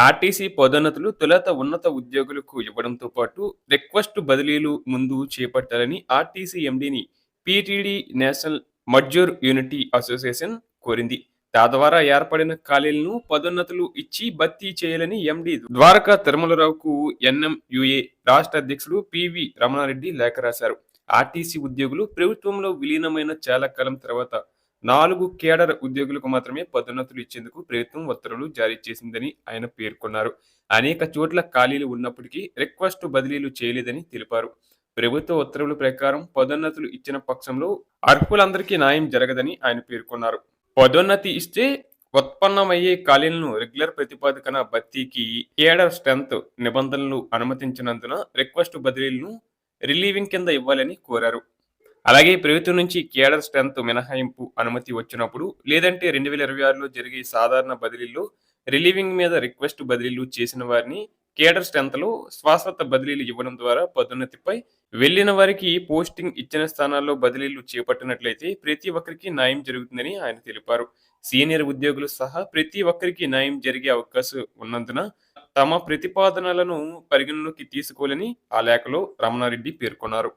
RTC పదోన్నతులు తొలత ఉన్నత ఉద్యోగులకు ఇవ్వడంతో పాటు రిక్వెస్ట్ బదిలీలు ముందు చేపట్టాలని RTC ఎండీని PTD national Mazdoor unity association కోరింది. తద్వారా ఏర్పడిన ఖాళీలను పదోన్నతులు ఇచ్చి భర్తీ చేయాలని ఎండీ ద్వారకా తిరుమలరావుకు ఎన్ఎంయుఏ రాష్ట్ర అధ్యక్షుడు పివి రమణారెడ్డి లేఖ రాశారు. ఆర్టీసీ ఉద్యోగులు ప్రభుత్వంలో విలీనమైన చాలా కాలం తర్వాత నాలుగు కేడర్ ఉద్యోగులకు మాత్రమే పదోన్నతులు ఇచ్చేందుకు ప్రభుత్వం ఉత్తర్వులు జారీ చేసిందని ఆయన పేర్కొన్నారు. అనేక చోట్ల ఖాళీలు ఉన్నప్పటికీ రిక్వెస్ట్ బదిలీలు చేయలేదని తెలిపారు. ప్రభుత్వ ఉత్తర్వుల ప్రకారం పదోన్నతులు ఇచ్చిన పక్షంలో అర్హులందరికీ న్యాయం జరగదని ఆయన పేర్కొన్నారు. పదోన్నతి ఇస్తే ఉత్పన్నమయ్యే ఖాళీలను రెగ్యులర్ ప్రతిపాదకన భర్తీకి కేడర్ స్ట్రెంత్ నిబంధనలు అనుమతించినందున రిక్వెస్ట్ బదిలీలను రిలీవింగ్ కింద ఇవ్వాలని కోరారు. అలాగే ప్రభుత్వం నుంచి కేడర్ స్ట్రెంత్ మినహాయింపు అనుమతి వచ్చినప్పుడు లేదంటే రెండు వేల ఇరవై ఆరులో జరిగే సాధారణ బదిలీల్లో రిలీవింగ్ మీద రిక్వెస్ట్ బదిలీలు చేసిన వారిని కేడర్ స్ట్రెంత్లో శాశ్వత బదిలీలు ఇవ్వడం ద్వారా పదోన్నతిపై వెళ్ళిన వారికి పోస్టింగ్ ఇచ్చిన స్థానాల్లో బదిలీలు చేపట్టినట్లయితే ప్రతి ఒక్కరికి న్యాయం జరుగుతుందని ఆయన తెలిపారు. సీనియర్ ఉద్యోగులు సహా ప్రతి ఒక్కరికి న్యాయం జరిగే అవకాశం ఉన్నందున తమ ప్రతిపాదనలను పరిగణలోకి తీసుకోవాలని ఆ లేఖలో రమణారెడ్డి పేర్కొన్నారు.